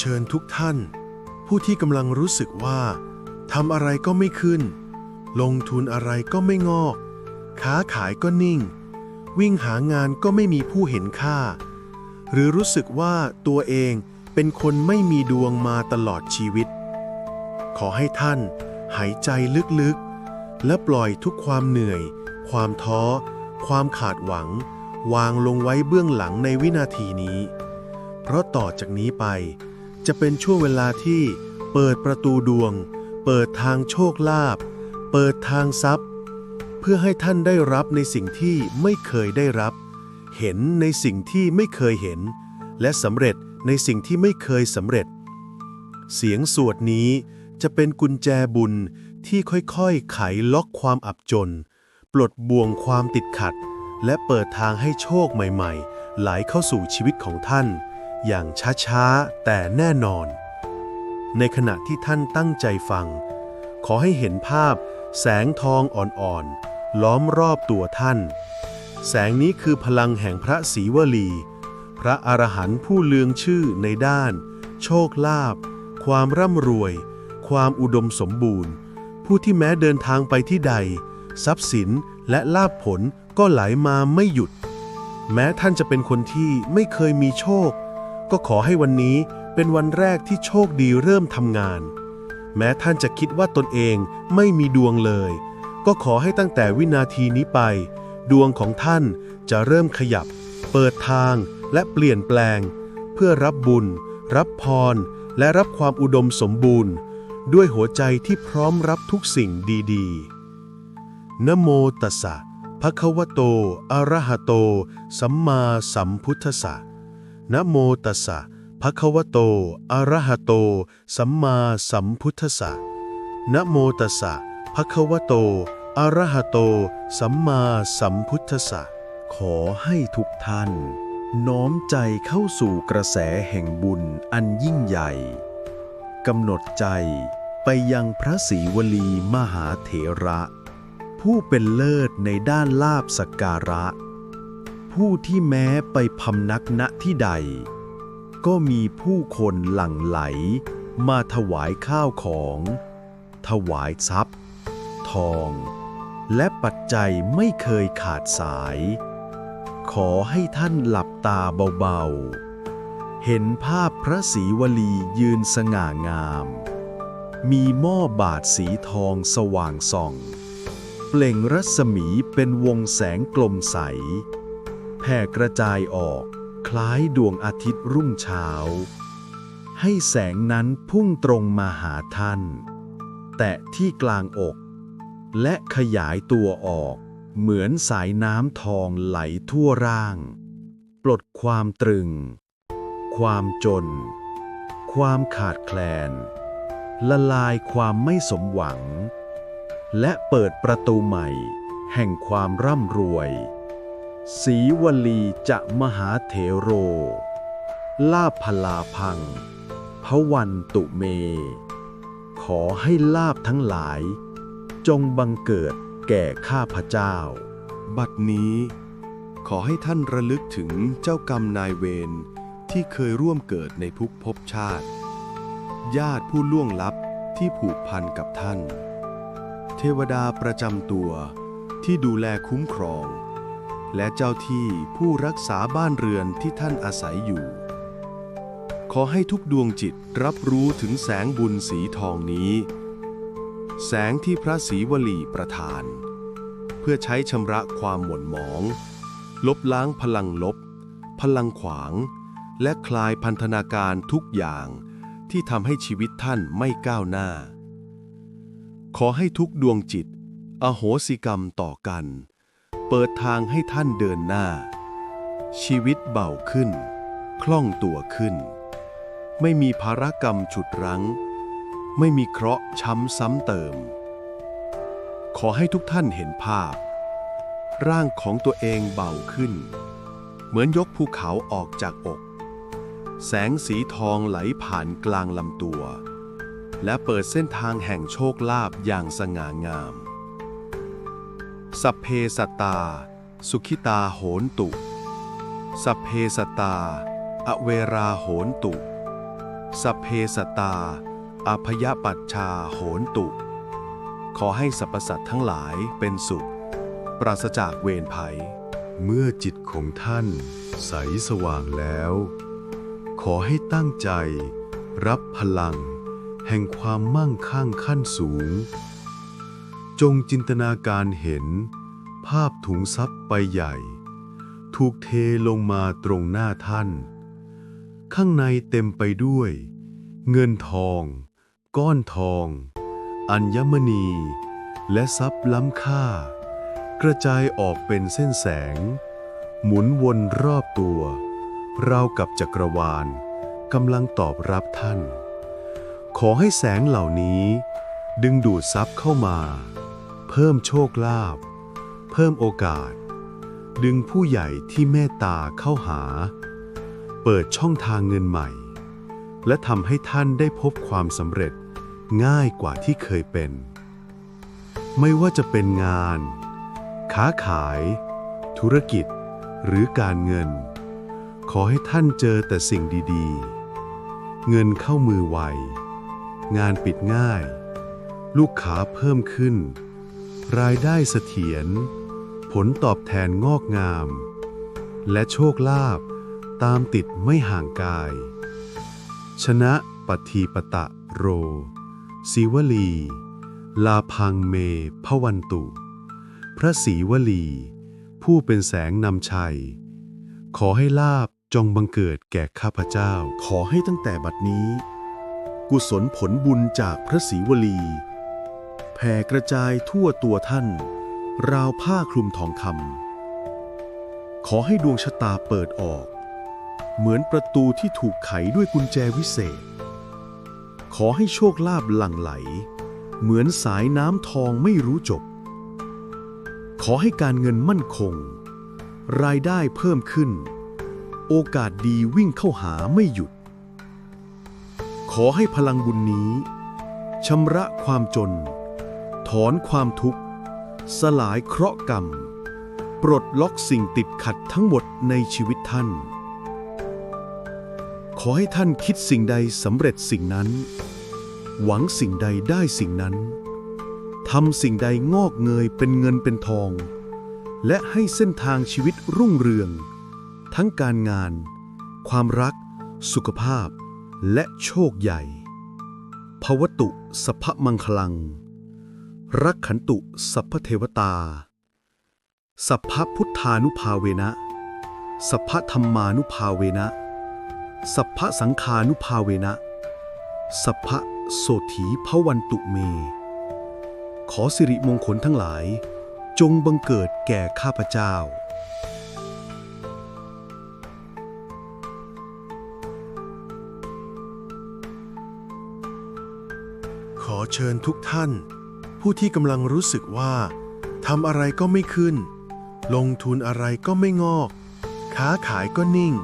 เชิญทุกท่าน ผู้ที่กำลังรู้สึกว่าทำอะไรก็ไม่ขึ้น ลงทุนอะไรก็ไม่งอก ค้าขายก็นิ่ง วิ่งหางานก็ไม่มีผู้เห็นค่า หรือรู้สึกว่าตัวเองเป็นคนไม่มีดวงมาตลอดชีวิต ขอให้ท่านหายใจลึกๆ และปล่อยทุกความเหนื่อย ความท้อ ความขาดหวัง วางลงไว้เบื้องหลังในวินาทีนี้ เพราะต่อจากนี้ไป จะเป็นช่วงเวลาที่เปิดประตูดวง เปิดทางโชคลาภเปิดทางทรัพย์ เพื่อให้ท่านได้รับในสิ่งที่ไม่เคยได้รับ เห็นในสิ่งที่ไม่เคยเห็น และสำเร็จในสิ่งที่ไม่เคยสำเร็จ เสียงสวดนี้จะเป็นกุญแจบุญที่ค่อยๆ ไขล็อกความอับจน ปลดบ่วงความติดขัด และเปิดทางให้โชคใหม่ๆ ไหลเข้าสู่ชีวิตของท่าน อย่างช้าๆ แต่แน่นอน ในขณะที่ท่านตั้งใจฟัง ขอให้เห็นภาพ แสงทองอ่อนๆ ล้อมรอบตัวท่าน แสงนี้คือพลังแห่งพระศรีวลี พระอรหันต์ผู้เลืองชื่อในด้าน โชคลาภความร่ำรวย ความอุดมสมบูรณ์ ผู้ที่แม้เดินทางไปที่ใด ทรัพย์สินและลาภผลก็ไหลมาไม่หยุด แม้ท่านจะเป็นคนที่ไม่เคยมีโชค ก็ขอให้วันนี้เป็นวันแรกที่โชคดีเริ่มทำงาน แม้ท่านจะคิดว่าตนเองไม่มีดวงเลย ก็ขอให้ตั้งแต่วินาทีนี้ไป ดวงของท่านจะเริ่มขยับ เปิดทางและเปลี่ยนแปลง เพื่อรับบุญ รับพร และรับความอุดมสมบูรณ์ ด้วยหัวใจที่พร้อมรับทุกสิ่งดีๆนะโมตัสสะภะคะวะโตอะระหะโต สัมมาสัมพุทธัสสะ นะโมตัสสะภะคะวะโต อะระหะโต สัมมาสัมพุทธัสสะนะโมตัสสะภะคะวะโต อะระหะโต สัมมาสัมพุทธัสสะขอให้ทุกท่าน น้อมใจเข้าสู่กระแสแห่งบุญอันยิ่งใหญ่กำหนดใจไปยังพระศรีวลีมหาเถระ ผู้เป็นเลิศในด้านลาบสักการะ ผู้ที่แม้ไปพำนักณที่ใด ก็มีผู้คนหลั่งไหล มาถวายข้าวของ ถวายทรัพย์ ทอง และปัจจัยไม่เคยขาดสาย ขอให้ท่านหลับตาเบาๆ เห็นภาพพระศรีวลียืนสง่างาม มีหม้อบาทสีทองสว่างส่อง เปล่งรัศมีเป็นวงแสงกลมใส แผ่กระจายออก คล้ายดวงอาทิตย์รุ่งเช้า ให้แสงนั้นพุ่งตรงมาหาท่าน แตะที่กลางอก และขยายตัวออก เหมือนสายน้ำทองไหลทั่วร่าง ปลดความตรึง ความจน ความขาดแคลน ละลายความไม่สมหวัง และเปิดประตูใหม่ แห่งความร่ำรวย สีวลีจะมหาเถโร ลาภพลาพัง พวันตุเม ขอให้ลาบทั้งหลาย จงบังเกิดแก่ข้าพเจ้า บัดนี้ ขอให้ท่านระลึกถึงเจ้ากรรมนายเวรที่เคยร่วมเกิดในภพภพชาติ ญาติผู้ล่วงลับที่ผูกพันกับท่าน เทวดาประจำตัวที่ดูแลคุ้มครอง และเจ้าที่ผู้รักษาบ้านเรือนที่ท่านอาศัยอยู่ ขอให้ทุกดวงจิตรับรู้ถึงแสงบุญสีทองนี้ แสงที่พระศรีวลีประทาน เพื่อใช้ชำระความหม่นหมอง ลบล้างพลังลบ พลังขวาง และคลายพันธนาการทุกอย่างที่ทำให้ชีวิตท่านไม่ก้าวหน้า ขอให้ทุกดวงจิต อโหสิกรรมต่อกัน เปิดทางให้ท่านเดินหน้า ชีวิตเบาขึ้น คล่องตัวขึ้น ไม่มีภารกรรมฉุดรั้ง ไม่มีเคราะห์ช้ำซ้ำเติม ขอให้ทุกท่านเห็นภาพ ร่างของตัวเองเบาขึ้น เหมือนยกภูเขาออกจากอก แสงสีทองไหลผ่านกลางลำตัว และเปิดเส้นทางแห่งโชคลาภอย่างสง่างาม สัพเพสตา สุขิตาโหนตุ สัพเพสตา อเวราโหนตุ สัพเพสตาอภยปัชชาโหนตุ ขอให้สรรพสัตว์ทั้งหลายเป็นสุข ปราศจากเวรภัย เมื่อจิตของท่าน ใสสว่างแล้ว ขอให้ตั้งใจ รับพลัง แห่งความมั่งคั่งขั้นสูง จงจินตนาการเห็น ภาพถุงทรัพย์ใบใหญ่ ถูกเทลงมาตรงหน้าท่าน ข้างในเต็มไปด้วย เงินทอง ก้อนทอง อัญมณี และทรัพย์ล้ำค่า กระจายออกเป็นเส้นแสง หมุนวนรอบตัว ราวกับจักรวาลกำลังตอบรับท่าน ขอให้แสงเหล่านี้ดึงดูดทรัพย์เข้ามา เพิ่มโชคลาภเพิ่มโอกาส ดึงผู้ใหญ่ที่เมตตาเข้าหา เปิดช่องทางเงินใหม่ และทำให้ท่านได้พบความสำเร็จง่ายกว่าที่เคยเป็น ไม่ว่าจะเป็นงาน ค้าขาย ธุรกิจ หรือการเงิน ขอให้ท่านเจอแต่สิ่งดีๆ เงินเข้ามือไว งานปิดง่าย ลูกค้าเพิ่มขึ้น รายได้เสถียร ผลตอบแทนงอกงาม และโชคลาภตามติดไม่ห่างกาย ชนะปฏีปตะโร ศิวลี ลาพังเมพวันตุ พระศรีวลี ผู้เป็นแสงนำชัย ขอให้ลาบจงบังเกิดแก่ข้าพเจ้า ขอให้ตั้งแต่บัดนี้ กุศลผลบุญจากพระศรีวลี แผ่กระจายทั่วตัวท่าน ราวผ้าคลุมทองคำขอให้ดวงชะตาเปิดออก เหมือนประตูที่ถูกไขด้วยกุญแจวิเศษ ขอให้โชคลาภหลั่งไหล เหมือนสายน้ำทองไม่รู้จบ ขอให้การเงินมั่นคง รายได้เพิ่มขึ้น โอกาสดีวิ่งเข้าหาไม่หยุด ขอให้พลังบุญนี้ชำระความจน ถอนความทุกข์ สลายเคราะห์กรรม ปลดล็อกสิ่งติดขัดทั้งหมดในชีวิตท่าน ขอให้ท่านคิดสิ่งใดสำเร็จสิ่งนั้น หวังสิ่งใดได้สิ่งนั้นทำสิ่งใดงอกเงยเป็นเงินเป็นทอง และให้เส้นทางชีวิตรุ่งเรือง ทั้งการงาน ความรัก สุขภาพ และโชคใหญ่ภวตุสัพพมังคลัง รักขันตุสัพพเทวตา สัพพพุทธานุภาเวนะ สัพพธรรมานุภาเวนะ สัพพสังคานุภาเวนะ สัพพโสถีพวันตุเม ขอสิริมงคลทั้งหลาย จงบังเกิดแก่ข้าพเจ้า ขอเชิญทุกท่าน ผู้ที่กำลังรู้สึกว่าทำอะไรก็ไม่ขึ้น ลงทุนอะไรก็ไม่งอก ค้าขายก็นิ่ง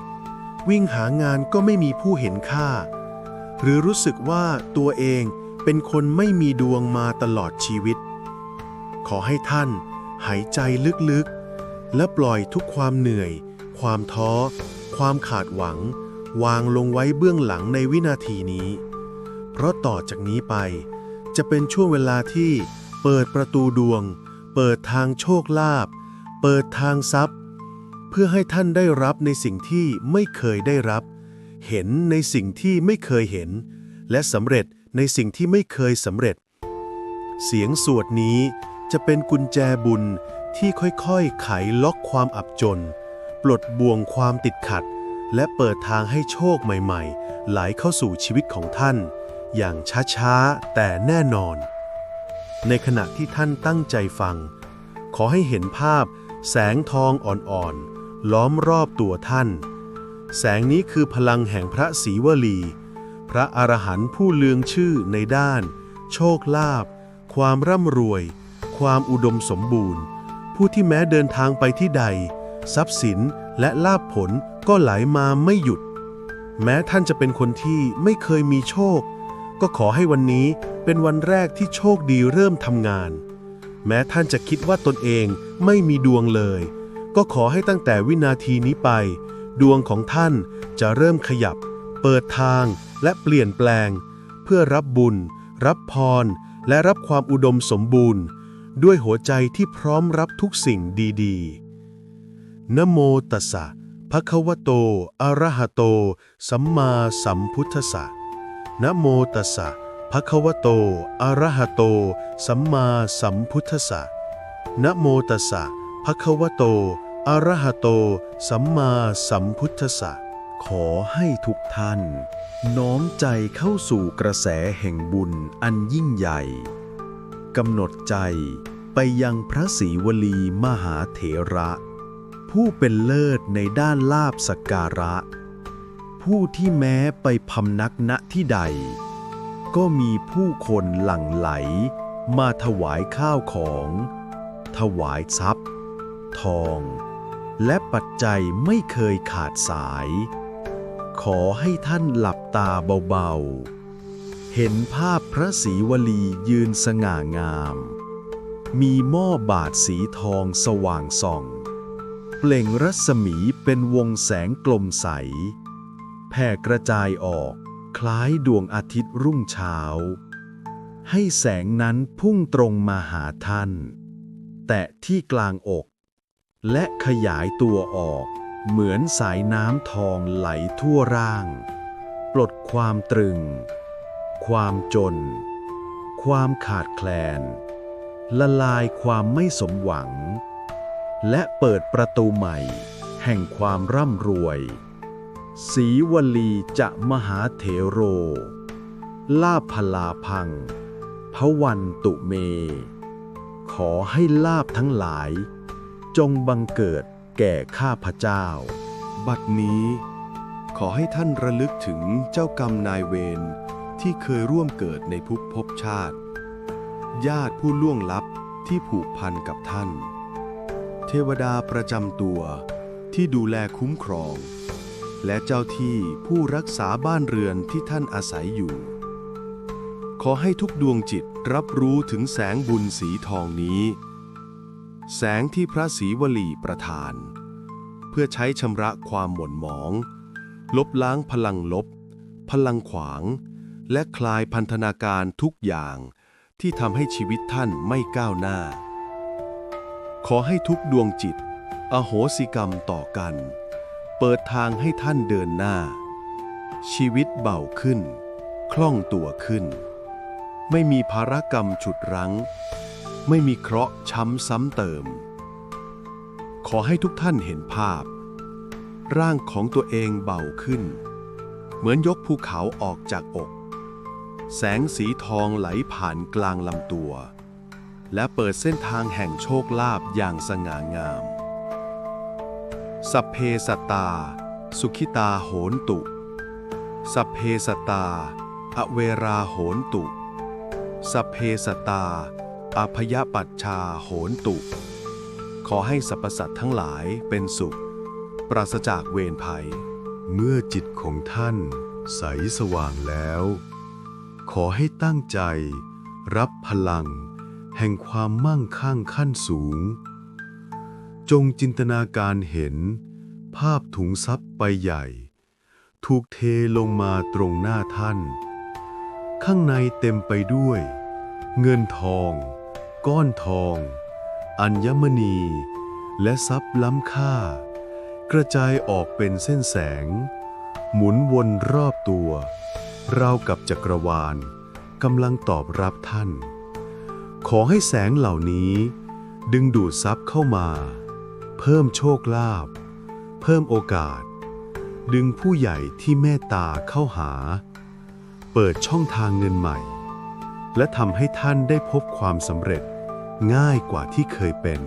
วิ่งหางานก็ไม่มีผู้เห็นค่า หรือรู้สึกว่าตัวเองเป็นคนไม่มีดวงมาตลอดชีวิต ขอให้ท่านหายใจลึกๆ และปล่อยทุกความเหนื่อย ความท้อ ความขาดหวัง วางลงไว้เบื้องหลังในวินาทีนี้ เพราะต่อจากนี้ไป จะเป็นช่วงเวลาที่เปิดประตูดวง เปิดทางโชคลาภเปิดทางทรัพย์ เพื่อให้ท่านได้รับในสิ่งที่ไม่เคยได้รับ เห็นในสิ่งที่ไม่เคยเห็น และสำเร็จในสิ่งที่ไม่เคยสำเร็จ เสียงสวดนี้จะเป็นกุญแจบุญที่ค่อยๆ ไขล็อกความอับจน ปลดบ่วงความติดขัด และเปิดทางให้โชคใหม่ๆ ไหลเข้าสู่ชีวิตของท่าน อย่างช้าๆ แต่แน่นอน ในขณะที่ท่านตั้งใจฟัง ขอให้เห็นภาพแสงทองอ่อนๆ ล้อมรอบตัวท่าน แสงนี้คือพลังแห่งพระศรีวลี พระอรหันต์ผู้เลืองชื่อในด้าน โชคลาภความร่ำรวย ความอุดมสมบูรณ์ ผู้ที่แม้เดินทางไปที่ใด ทรัพย์สินและลาภผลก็ไหลมาไม่หยุด แม้ท่านจะเป็นคนที่ไม่เคยมีโชค ก็ขอให้วันนี้เป็นวันแรกที่โชคดีเริ่มทำงาน แม้ท่านจะคิดว่าตนเองไม่มีดวงเลย ก็ขอให้ตั้งแต่วินาทีนี้ไป ดวงของท่านจะเริ่มขยับ เปิดทางและเปลี่ยนแปลง เพื่อรับบุญ รับพร และรับความอุดมสมบูรณ์ ด้วยหัวใจที่พร้อมรับทุกสิ่งดีๆนะโมตัสสะภะคะวะโตอะระหะโต สัมมาสัมพุทธัสสะ นะโมตัสสะภะคะวะโต อะระหะโต สัมมาสัมพุทธัสสะนะโมตัสสะภะคะวะโต อะระหะโต สัมมาสัมพุทธัสสะขอให้ทุกท่าน น้อมใจเข้าสู่กระแสแห่งบุญอันยิ่งใหญ่กำหนดใจไปยังพระศรีวลีมหาเถระ ผู้เป็นเลิศในด้านลาบสักการะ ผู้ที่แม้ไปพำนักณที่ใด ก็มีผู้คนหลั่งไหล มาถวายข้าวของ ถวายทรัพย์ ทอง และปัจจัยไม่เคยขาดสาย ขอให้ท่านหลับตาเบาๆ เห็นภาพพระศรีวลียืนสง่างาม มีหม้อบาทสีทองสว่างส่อง เปล่งรัศมีเป็นวงแสงกลมใส แผ่กระจายออก คล้ายดวงอาทิตย์รุ่งเช้า ให้แสงนั้นพุ่งตรงมาหาท่าน แตะที่กลางอก และขยายตัวออก เหมือนสายน้ำทองไหลทั่วร่าง ปลดความตรึง ความจน ความขาดแคลน ละลายความไม่สมหวัง และเปิดประตูใหม่ แห่งความร่ำรวย สีวลีจะมหาเถโร ลาภพลาพัง พวันตุเม ขอให้ลาบทั้งหลาย จงบังเกิดแก่ข้าพเจ้า บัดนี้ ขอให้ท่านระลึกถึงเจ้ากรรมนายเวรที่เคยร่วมเกิดในภพภพชาติ ญาติผู้ล่วงลับที่ผูกพันกับท่าน เทวดาประจำตัวที่ดูแลคุ้มครอง และเจ้าที่ผู้รักษาบ้านเรือนที่ท่านอาศัยอยู่ ขอให้ทุกดวงจิตรับรู้ถึงแสงบุญสีทองนี้ แสงที่พระศรีวลีประทาน เพื่อใช้ชำระความหม่นหมอง ลบล้างพลังลบ พลังขวาง และคลายพันธนาการทุกอย่างที่ทำให้ชีวิตท่านไม่ก้าวหน้า ขอให้ทุกดวงจิต อโหสิกรรมต่อกัน เปิดทางให้ท่านเดินหน้า ชีวิตเบาขึ้น คล่องตัวขึ้น ไม่มีภารกรรมฉุดรั้ง ไม่มีเคราะห์ช้ำซ้ำเติม ขอให้ทุกท่านเห็นภาพ ร่างของตัวเองเบาขึ้น เหมือนยกภูเขาออกจากอก แสงสีทองไหลผ่านกลางลำตัว และเปิดเส้นทางแห่งโชคลาภอย่างสง่างาม สัพเพสตา สุขิตาโหนตุ สัพเพสตา อเวราโหนตุ สัพเพสตตาอภยปัชชาโหนตุ ขอให้สรรพสัตว์ทั้งหลายเป็นสุข ปราศจากเวรภัย เมื่อจิตของท่าน ใสสว่างแล้ว ขอให้ตั้งใจ รับพลัง แห่งความมั่งคั่งขั้นสูง จงจินตนาการเห็น ภาพถุงทรัพย์ใบใหญ่ ถูกเทลงมาตรงหน้าท่าน ข้างในเต็มไปด้วย เงินทอง ก้อนทอง อัญมณี และทรัพย์ล้ำค่า กระจายออกเป็นเส้นแสง หมุนวนรอบตัว ราวกับจักรวาลกำลังตอบรับท่าน ขอให้แสงเหล่านี้ดึงดูดทรัพย์เข้ามา เพิ่มโชคลาภเพิ่มโอกาส ดึงผู้ใหญ่ที่เมตตาเข้าหา เปิดช่องทางเงินใหม่ และทำให้ท่านได้พบความสำเร็จง่ายกว่าที่เคยเป็น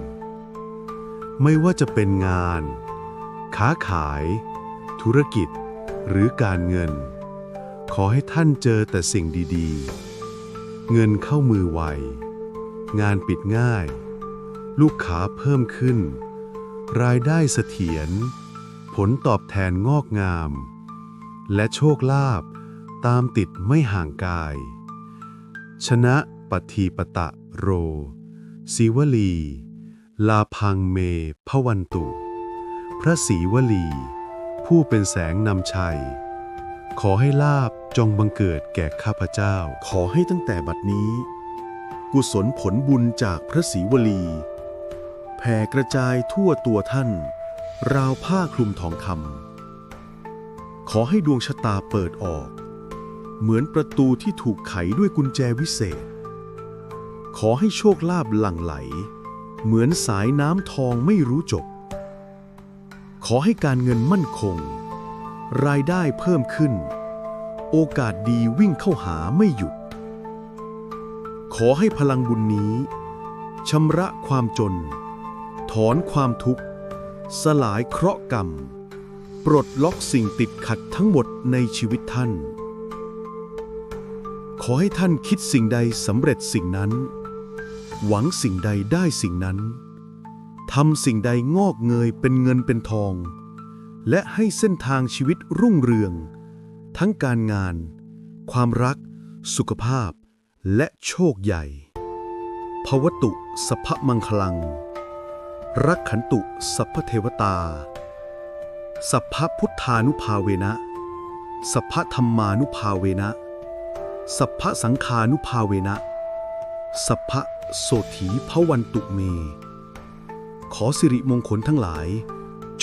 ไม่ว่าจะเป็นงาน ค้าขาย ธุรกิจ หรือการเงิน ขอให้ท่านเจอแต่สิ่งดีๆ เงินเข้ามือไว งานปิดง่าย ลูกค้าเพิ่มขึ้น รายได้เสถียร ผลตอบแทนงอกงาม และโชคลาภตามติดไม่ห่างกาย ชนะปฏีปตะโร ศิวลี ลาพังเมพวันตุ พระศรีวลี ผู้เป็นแสงนำชัย ขอให้ลาบจงบังเกิดแก่ข้าพเจ้า ขอให้ตั้งแต่บัดนี้ กุศลผลบุญจากพระศรีวลี แผ่กระจายทั่วตัวท่าน ราวผ้าคลุมทองคำขอให้ดวงชะตาเปิดออก เหมือนประตูที่ถูกไขด้วยกุญแจวิเศษ ขอให้โชคลาภหลั่งไหล เหมือนสายน้ำทองไม่รู้จบ ขอให้การเงินมั่นคง รายได้เพิ่มขึ้น โอกาสดีวิ่งเข้าหาไม่หยุด ขอให้พลังบุญนี้ชำระความจน ถอนความทุกข์ สลายเคราะห์กรรม ปลดล็อกสิ่งติดขัดทั้งหมดในชีวิตท่าน ขอให้ท่านคิดสิ่งใดสำเร็จสิ่งนั้น หวังสิ่งใดได้สิ่งนั้นทำสิ่งใดงอกเงยเป็นเงินเป็นทอง และให้เส้นทางชีวิตรุ่งเรือง ทั้งการงาน ความรัก สุขภาพ และโชคใหญ่ภวตุสัพพมังคลัง รักขันตุสัพพเทวตา สัพพพุทธานุภาเวนะ สัพพธรรมานุภาเวนะ สัพพสังฆานุภาเวนะ สัพพโสถีพวันตุเม ขอสิริมงคลทั้งหลาย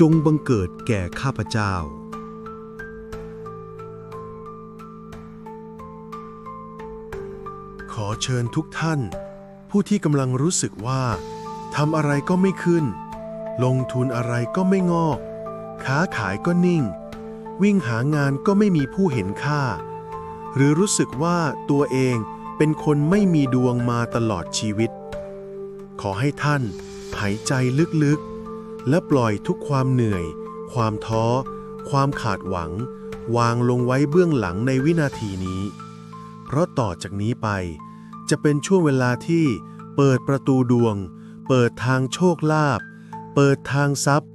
จงบังเกิดแก่ข้าพเจ้า ขอเชิญทุกท่าน ผู้ที่กำลังรู้สึกว่า ทำอะไรก็ไม่ขึ้น ลงทุนอะไรก็ไม่งอก ค้าขายก็นิ่ง วิ่งหางานก็ไม่มีผู้เห็นค่า หรือรู้สึกว่าตัวเองเป็นคนไม่มีดวงมาตลอดชีวิต ขอให้ท่านหายใจลึกๆ และปล่อยทุกความเหนื่อย ความท้อ ความขาดหวัง วางลงไว้เบื้องหลังในวินาทีนี้ เพราะต่อจากนี้ไป จะเป็นช่วงเวลาที่เปิดประตูดวง เปิดทางโชคลาภเปิดทางทรัพย์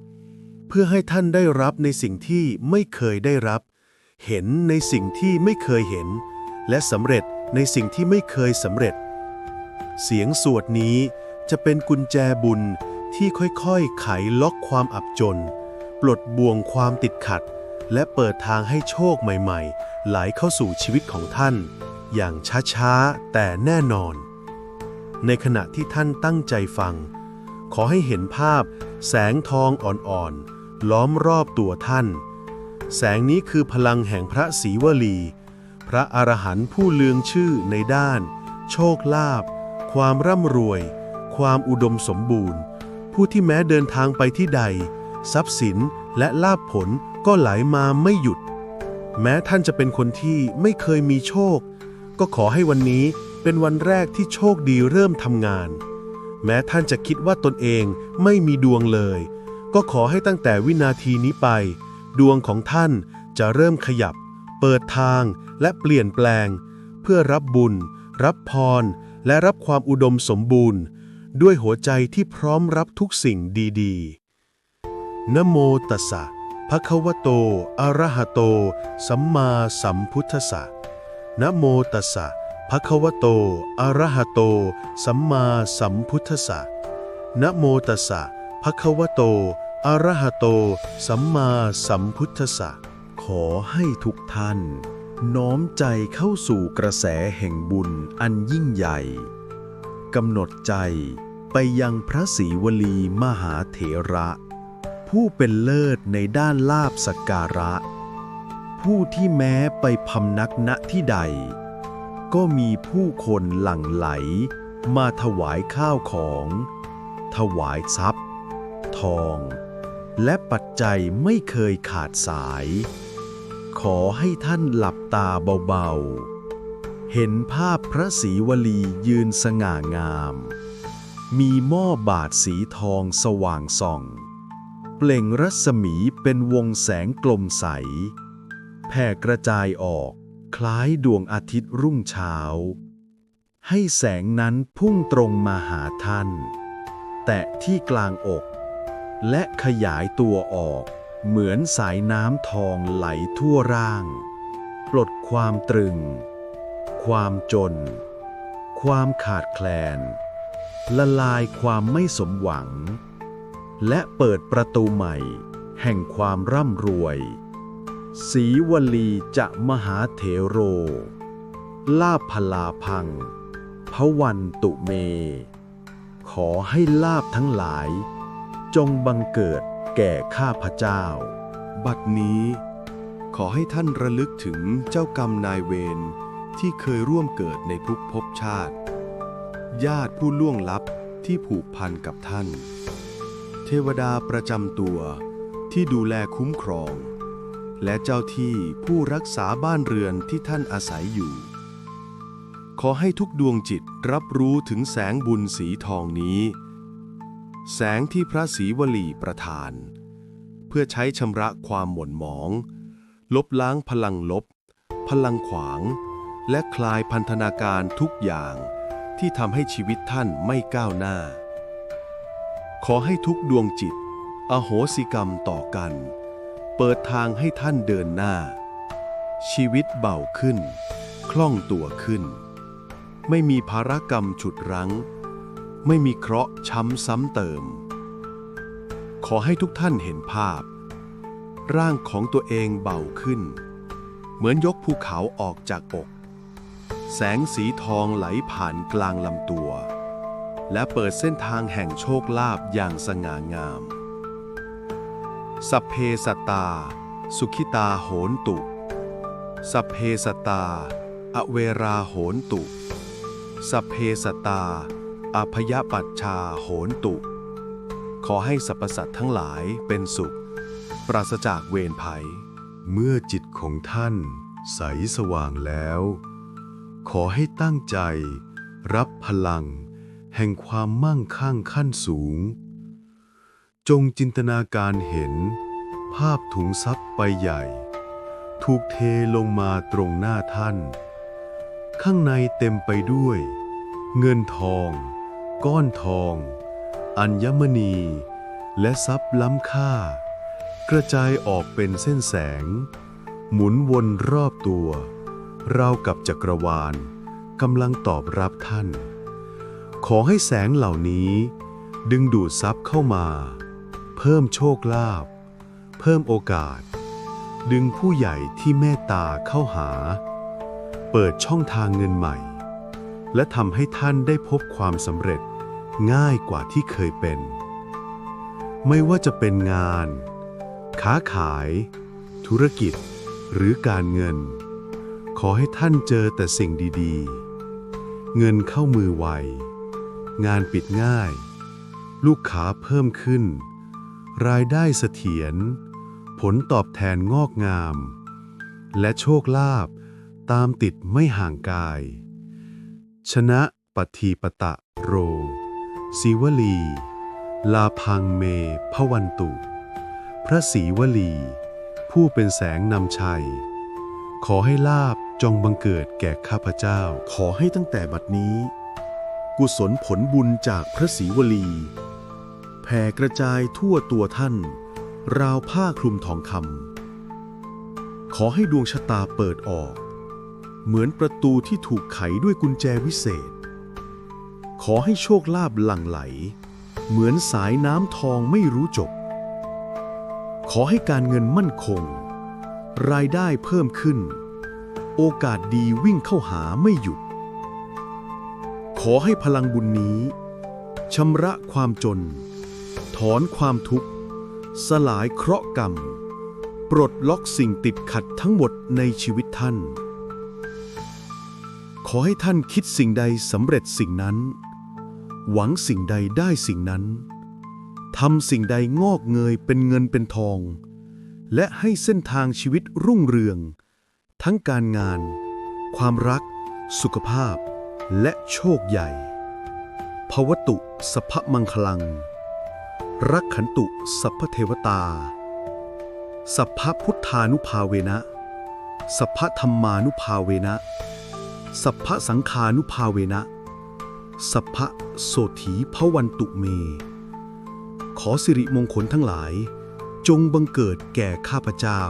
เพื่อให้ท่านได้รับในสิ่งที่ไม่เคยได้รับ เห็นในสิ่งที่ไม่เคยเห็น และสำเร็จในสิ่งที่ไม่เคยสำเร็จ เสียงสวดนี้จะเป็นกุญแจบุญที่ค่อยๆ ไขล็อกความอับจน ปลดบ่วงความติดขัด และเปิดทางให้โชคใหม่ๆ ไหลเข้าสู่ชีวิตของท่าน อย่างช้าๆ แต่แน่นอน ในขณะที่ท่านตั้งใจฟัง ขอให้เห็นภาพ แสงทองอ่อนๆ ล้อมรอบตัวท่าน แสงนี้คือพลังแห่งพระศรีวลี พระอรหันต์ผู้เลืองชื่อในด้าน โชคลาภความร่ำรวย ความอุดมสมบูรณ์ ผู้ที่แม้เดินทางไปที่ใด ทรัพย์สินและลาภผลก็ไหลมาไม่หยุด แม้ท่านจะเป็นคนที่ไม่เคยมีโชค ก็ขอให้วันนี้ เป็นวันแรกที่โชคดีเริ่มทำงาน แม้ท่านจะคิดว่าตนเองไม่มีดวงเลย ก็ขอให้ตั้งแต่วินาทีนี้ไป ดวงของท่านจะเริ่มขยับ เปิดทางและเปลี่ยนแปลง เพื่อรับบุญ รับพร และรับความอุดมสมบูรณ์ ด้วยหัวใจที่พร้อมรับทุกสิ่งดีๆนะโมตัสสะภะคะวะโตอะระหะโต สัมมาสัมพุทธัสสะนะโมตัสสะ ภะควะโตอะระหะโต สัมมาสัมพุทธสะนะโมตัสสะภะควะโตอะระหะโต สัมมาสัมพุทธสะขอให้ทุกท่าน น้อมใจเข้าสู่กระแสแห่งบุญอันยิ่งใหญ่กำหนดใจไปยังพระศรีวลีมหาเถระ ผู้เป็นเลิศในด้านลาบสักการะ ผู้ที่แม้ไปพำนักณที่ใด ก็มีผู้คนหลั่งไหล มาถวายข้าวของ ถวายทรัพย์ ทอง และปัจจัยไม่เคยขาดสาย ขอให้ท่านหลับตาเบาๆ เห็นภาพพระศรีวลียืนสง่างาม มีหม้อบาทสีทองสว่างส่อง เปล่งรัศมีเป็นวงแสงกลมใส แผ่กระจายออก คล้ายดวงอาทิตย์รุ่งเช้า ให้แสงนั้นพุ่งตรงมาหาท่าน แตะที่กลางอก และขยายตัวออก เหมือนสายน้ำทองไหลทั่วร่าง ปลดความตรึง ความจน ความขาดแคลน ละลายความไม่สมหวัง และเปิดประตูใหม่ แห่งความร่ำรวย สีวลีจะมหาเถโร ลาภพลาพังพระวันตุเม ขอให้ลาบทั้งหลาย จงบังเกิดแก่ข้าพเจ้า บัดนี้ ขอให้ท่านระลึกถึงเจ้ากรรมนายเวรที่เคยร่วมเกิดในภพภพชาติ ญาติผู้ล่วงลับที่ผูกพันกับท่าน เทวดาประจำตัวที่ดูแลคุ้มครอง และเจ้าที่ผู้รักษาบ้านเรือนที่ท่านอาศัยอยู่ ขอให้ทุกดวงจิตรับรู้ถึงแสงบุญสีทองนี้ แสงที่พระศรีวลีประทาน เพื่อใช้ชำระความหม่นหมอง ลบล้างพลังลบ พลังขวาง และคลายพันธนาการทุกอย่างที่ทำให้ชีวิตท่านไม่ก้าวหน้า ขอให้ทุกดวงจิต อโหสิกรรมต่อกัน เปิดทางให้ท่านเดินหน้า ชีวิตเบาขึ้น คล่องตัวขึ้น ไม่มีภารกรรมฉุดรั้ง ไม่มีเคราะห์ช้ำซ้ำเติม ขอให้ทุกท่านเห็นภาพ ร่างของตัวเองเบาขึ้น เหมือนยกภูเขาออกจากอก แสงสีทองไหลผ่านกลางลำตัว และเปิดเส้นทางแห่งโชคลาภอย่างสง่างาม สัพเพสตา สุขิตาโหนตุสัพเพสตา อเวราโหนตุสัพเพสตตา อภยปัชชาโหนตุ ขอให้สรรพสัตว์ทั้งหลายเป็นสุข ปราศจากเวรภัย เมื่อจิตของท่านใสสว่างแล้ว ขอให้ตั้งใจ รับพลัง แห่งความมั่งคั่งขั้นสูง จงจินตนาการเห็น ภาพถุงทรัพย์ใบใหญ่ ถูกเทลงมาตรงหน้าท่าน ข้างในเต็มไปด้วย เงินทอง ก้อนทอง อัญมณี และทรัพย์ล้ำค่า กระจายออกเป็นเส้นแสง หมุนวนรอบตัวราวกับจักรวาลกำลังตอบรับท่าน ขอให้แสงเหล่านี้ดึงดูดทรัพย์เข้ามา เพิ่มโชคลาภเพิ่มโอกาส ดึงผู้ใหญ่ที่เมตตาเข้าหา เปิดช่องทางเงินใหม่ และทำให้ท่านได้พบความสำเร็จง่ายกว่าที่เคยเป็น ไม่ว่าจะเป็นงาน ค้าขาย ธุรกิจ หรือการเงิน ขอให้ท่านเจอแต่สิ่งดีๆ เงินเข้ามือไว งานปิดง่าย ลูกค้าเพิ่มขึ้น รายได้เสถียร ผลตอบแทนงอกงาม และโชคลาภตามติดไม่ห่างกาย ชนะปฏีปตะโร ศิวลี ลาพังเมพวันตุ พระศรีวลี ผู้เป็นแสงนำชัย ขอให้ลาบจงบังเกิดแก่ข้าพเจ้า ขอให้ตั้งแต่บัดนี้ กุศลผลบุญจากพระศรีวลี ผ่กระจายทั่วตัวท่าน ราวผ้าคลุมทองคำขอให้ดวงชะตาเปิดออก เหมือนประตูที่ถูกไขด้วยกุญแจวิเศษ ขอให้โชคลาภหลั่งไหล เหมือนสายน้ำทองไม่รู้จบ ขอให้การเงินมั่นคง รายได้เพิ่มขึ้น โอกาสดีวิ่งเข้าหาไม่หยุด ขอให้พลังบุญนี้ชำระความจน ถอนความทุกข์ สลายเคราะห์กรรม ปลดล็อกสิ่งติดขัดทั้งหมดในชีวิตท่าน ขอให้ท่านคิดสิ่งใดสำเร็จสิ่งนั้น หวังสิ่งใดได้สิ่งนั้นทำสิ่งใดงอกเงยเป็นเงินเป็นทอง และให้เส้นทางชีวิตรุ่งเรือง ทั้งการงาน ความรัก สุขภาพ และโชคใหญ่ภวตุสพมังคลัง รักขันตุสัพพเทวตา สัพพพุทธานุภาเวนะ สัพพธรรมานุภาเวนะ สัพพสังคานุภาเวนะ สัพพโสถีพวันตุเม ขอสิริมงคลทั้งหลาย จงบังเกิดแก่ข้าพเจ้า